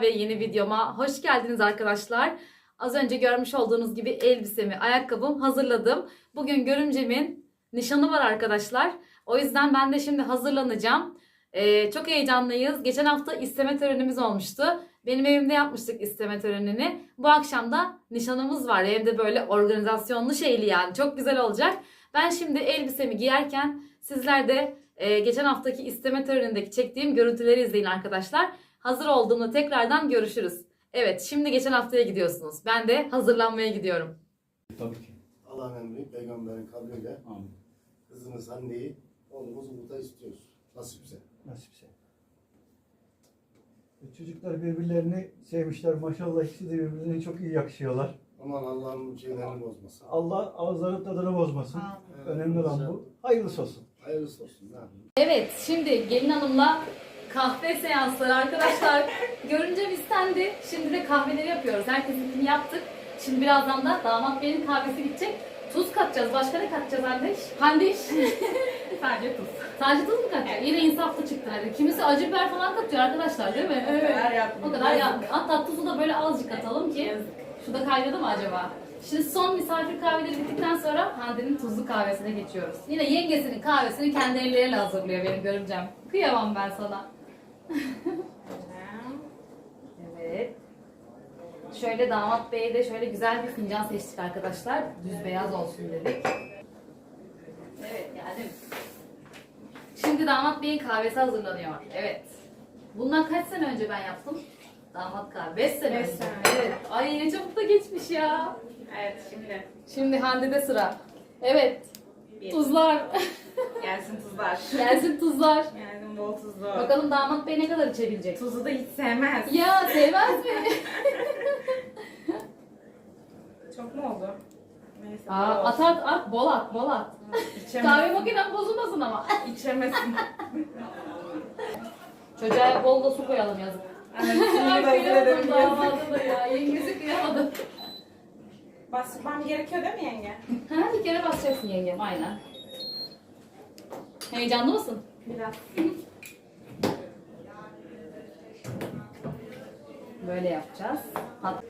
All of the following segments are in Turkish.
kanalıma hoş geldiniz arkadaşlar. Az önce görmüş olduğunuz gibi elbisemi, ayakkabım hazırladım. Bugün görümcemin nişanı var arkadaşlar. O yüzden ben de şimdi hazırlanacağım. Ee, çok heyecanlıyız. Geçen hafta isteme törenimiz olmuştu. Benim evimde yapmıştık isteme törenini. Bu akşam da nişanımız var. Evde böyle organizasyonlu şeyli yani. Çok güzel olacak. Ben şimdi elbisemi giyerken sizler de e, geçen haftaki isteme törenindeki çektiğim görüntüleri izleyin arkadaşlar. Hazır olduğumda tekrardan görüşürüz. Evet şimdi geçen haftaya gidiyorsunuz. Ben de hazırlanmaya gidiyorum. Tabii ki. Allah'ın emri, peygamberin kavliyle Amin. kızımız Hande'yi oğlumuz Umut'a istiyoruz. Nasipse. Nasipse. E, Çocuklar birbirlerini sevmişler. Maşallah ikisi de birbirine çok iyi yakışıyorlar. Aman Allah'ın şeylerini bozmasın. Allah ağızların tadını bozmasın. Önemli olan bu. Hayırlısı olsun. Hayırlısı olsun. Ne yapayım? Evet şimdi gelin hanımla kahve seansları arkadaşlar. Görünce istendi. Şimdi de kahveleri yapıyoruz. Herkesinkini yaptık. Şimdi birazdan da damat beyin kahvesi gidecek. Tuz katacağız. Başka ne katacağız Handeş? Handeş. Sadece tuz. Sadece tuz mu katacağız? Yine insaflı çıktı hadi. Kimisi acı biber falan katıyor arkadaşlar değil mi? O kadar yapmıyor. O kadar yapmıyor. Hatta tuzu da böyle azıcık atalım ki. Yazık. Şurada kaynadı mı acaba? Şimdi son misafir kahveleri bittikten sonra Hande'nin tuzlu kahvesine geçiyoruz. Yine yengesinin kahvesini kendi elleriyle hazırlıyor benim görümcem. Kıyamam ben sana. Evet. Şöyle damat beye de şöyle güzel bir fincan seçtik arkadaşlar. Düz beyaz olsun dedik. Evet geldim. Şimdi damat beyin kahvesi hazırlanıyor. Evet. Bundan kaç sene önce ben yaptım? Damat kahve. 5 sene Beş önce. sene. Evet. Ay ne çabuk da geçmiş ya. Evet şimdi. Şimdi Hande'de sıra. Evet. Bir. Tuzlar. Gelsin tuzlar. Gelsin tuzlar. Gelsin bol tuzlu. Bakalım damat bey ne kadar içebilecek. Tuzu da hiç sevmez. Ya sevmez mi? Çok mu oldu? Neyse. Aa, bol at at at bol at bol at. olsun. Kahve makinen bozulmasın ama. İçemesin. Çocuğa bol da su koyalım yazık. Evet, şimdi Ay de kıyamadım izledim. damadı da ya. Yengesi kıyamadım. Basmam gerekiyor değil mi yenge? Ha bir kere basacaksın yengem aynen. Heyecanlı mısın? Biraz. Böyle yapacağız. Hat-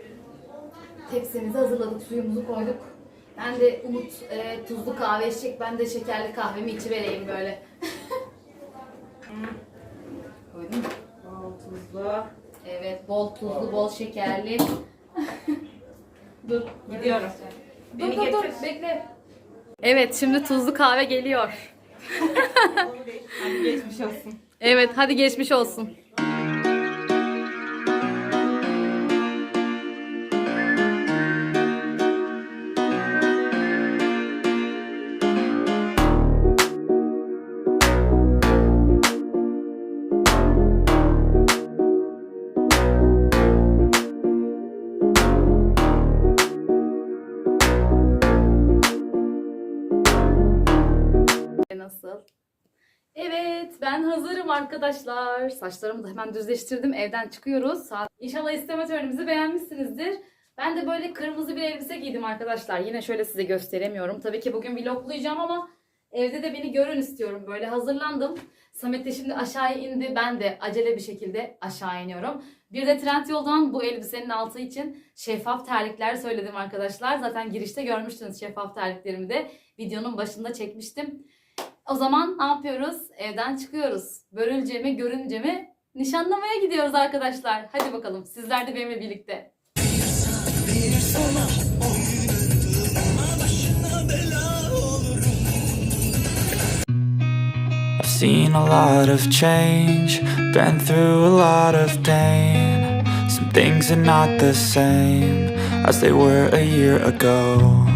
Tepsimizi hazırladık, suyumuzu koyduk. Ben de Umut e, tuzlu kahve içecek, ben de şekerli kahvemi içivereyim böyle. Koydum. Bol tuzlu. Evet, bol tuzlu, bol şekerli. dur, Gidiyorum. dur, Beni dur, dur, getir. bekle. Evet, şimdi tuzlu kahve geliyor. Hadi geçmiş olsun. Evet, hadi geçmiş olsun. Nasıl? Evet, ben hazırım arkadaşlar. Saçlarımı da hemen düzleştirdim. Evden çıkıyoruz. İnşallah isteme törenimizi beğenmişsinizdir. Ben de böyle kırmızı bir elbise giydim arkadaşlar. Yine şöyle size gösteremiyorum. Tabii ki bugün vloglayacağım ama evde de beni görün istiyorum. Böyle hazırlandım. Samet de şimdi aşağıya indi. Ben de acele bir şekilde aşağı iniyorum. Bir de Trendyol'dan bu elbisenin altı için şeffaf terlikler söyledim arkadaşlar. Zaten girişte görmüştünüz şeffaf terliklerimi de. Videonun başında çekmiştim. O zaman ne yapıyoruz? Evden çıkıyoruz. Börülce mi, görünce mi? Nişanlamaya gidiyoruz arkadaşlar. Hadi bakalım. Sizler de benimle birlikte. I've seen a lot of change, been through a lot of pain. Some things are not the same as they were a year ago.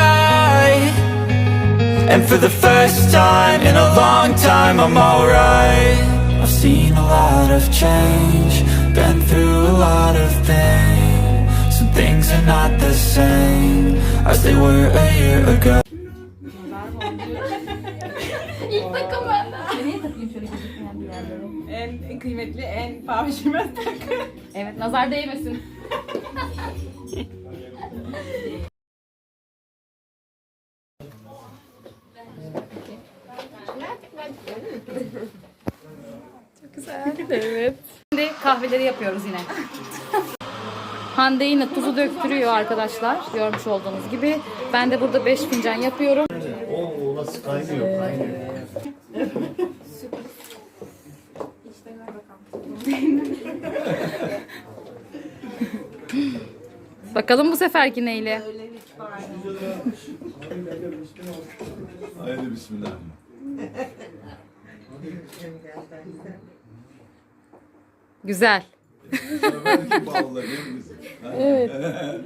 And for the first time in a long time, I'm alright. I've seen a lot of change, been through a lot of pain. Some Some things are not the same as they were a year ago. İlk takım. Nereye takayım şöyle gözükmeyen bir yerlere? En kıymetli, en pavşime takı. Evet nazar değmesin. Çok güzel. Evet. Şimdi kahveleri yapıyoruz yine. Hande yine tuzu döktürüyor arkadaşlar. Görmüş olduğunuz gibi. Ben de burada 5 fincan yapıyorum. Oo nasıl kaynıyor kaynıyor. Bakalım bu seferki neyle? Haydi bismillah. Güzel. Mi kızım?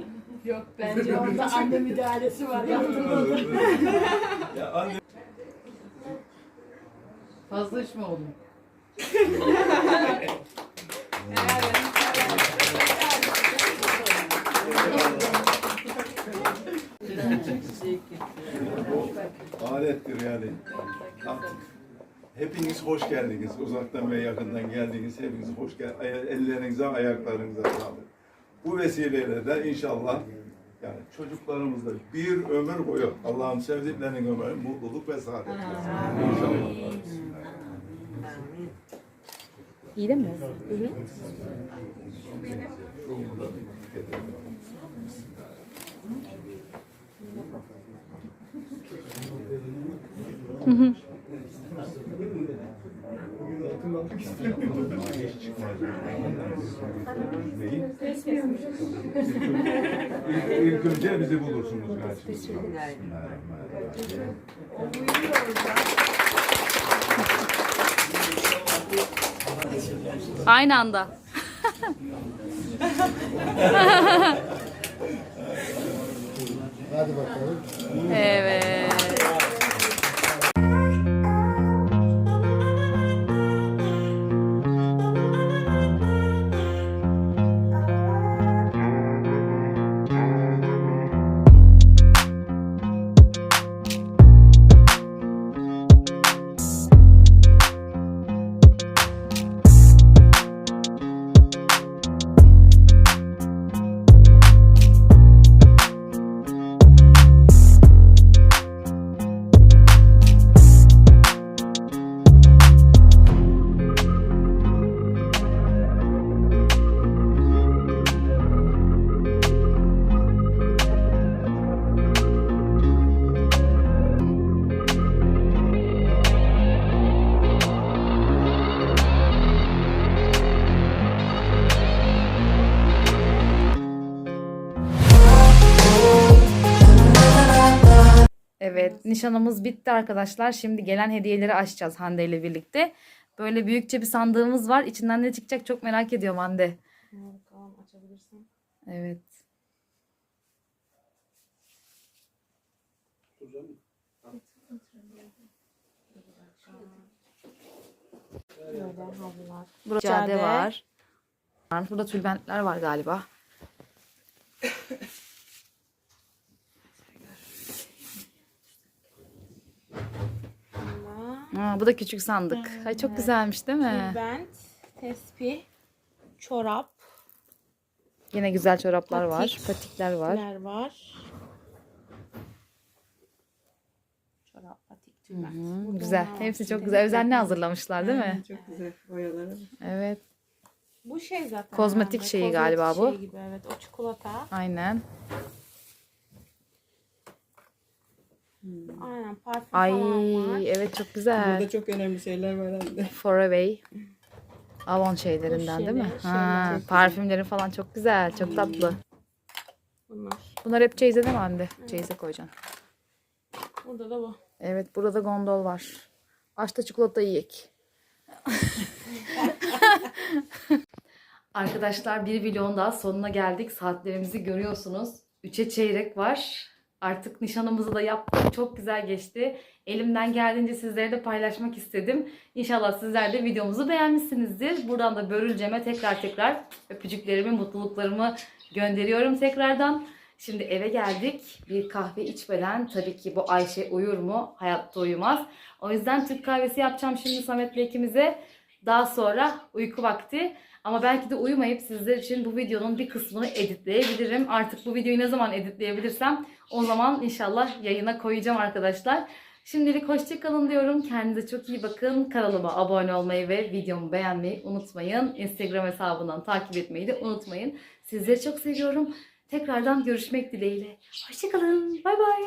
Bence orada anne müdahalesi var. Ya anne Fazla iş mi oldu? alettir yani. Artık hepiniz hoş geldiniz. Uzaktan ve yakından geldiniz. Hepiniz hoş geldiniz. Ellerinize, ayaklarınıza sağlık. Bu vesileyle de inşallah yani çocuklarımızda bir ömür boyu Allah'ım sevdiklerinin ömrü mutluluk ve saadet versin. İnşallah. İyi değil mi? Hiç çıkmaz. Neyi? İlk, ilk önce bizi bulursunuz karşınızda. Aynı anda. Hadi bakalım. Evet. Evet, nişanımız bitti arkadaşlar. Şimdi gelen hediyeleri açacağız Hande ile birlikte. Böyle büyükçe bir sandığımız var. İçinden ne çıkacak çok merak ediyorum Hande. Bakalım açabilirsin. Evet. Böyle havlular. Burada cade var. Burada tülbentler var galiba. Aa, bu da küçük sandık. Ay çok güzelmiş değil mi? Tülbent, tespih, çorap, Yine güzel çoraplar var. Patik. Patikler var. var. Çorap, patik, tülbent. Hı, Burada güzel. Hepsi var. çok güzel. Özenle hazırlamışlar değil mi? Çok güzel boyaları. Evet. Bu şey zaten. Kozmetik şeyi kozmetik galiba bu. şeyi gibi, evet o çikolata. Aynen. Aynen parfüm Ay falan var. evet çok güzel. Burada çok önemli şeyler var herhalde. Forever. Avon şeylerinden değil mi? şeyler, Ha, şeyler. Parfümleri falan çok güzel. Çok tatlı. Bunlar. Bunlar hep çeyize değil mi Hande? Çeyize koyacaksın. Burada da bu. Evet burada gondol var. Aç da çikolata yiyek. Arkadaşlar bir vlogun daha sonuna geldik. Saatlerimizi görüyorsunuz. Üçe çeyrek var. Artık nişanımızı da yaptık. Çok güzel geçti. Elimden geldiğince sizlere de paylaşmak istedim. İnşallah sizler de videomuzu beğenmişsinizdir. Buradan da Börülcem'e tekrar tekrar öpücüklerimi, mutluluklarımı gönderiyorum tekrardan. Şimdi eve geldik. Bir kahve içmeden tabii ki bu Ayşe uyur mu? Hayatta uyumaz. O yüzden Türk kahvesi yapacağım şimdi Samet'le ikimize. Daha sonra uyku vakti. Ama belki de uyumayıp sizler için bu videonun bir kısmını editleyebilirim. Artık bu videoyu ne zaman editleyebilirsem o zaman inşallah yayına koyacağım arkadaşlar. Şimdilik hoşçakalın diyorum. Kendinize çok iyi bakın. Kanalıma abone olmayı ve videomu beğenmeyi unutmayın. Instagram hesabından takip etmeyi de unutmayın. Sizleri çok seviyorum. Tekrardan görüşmek dileğiyle. Hoşçakalın. Bay bay.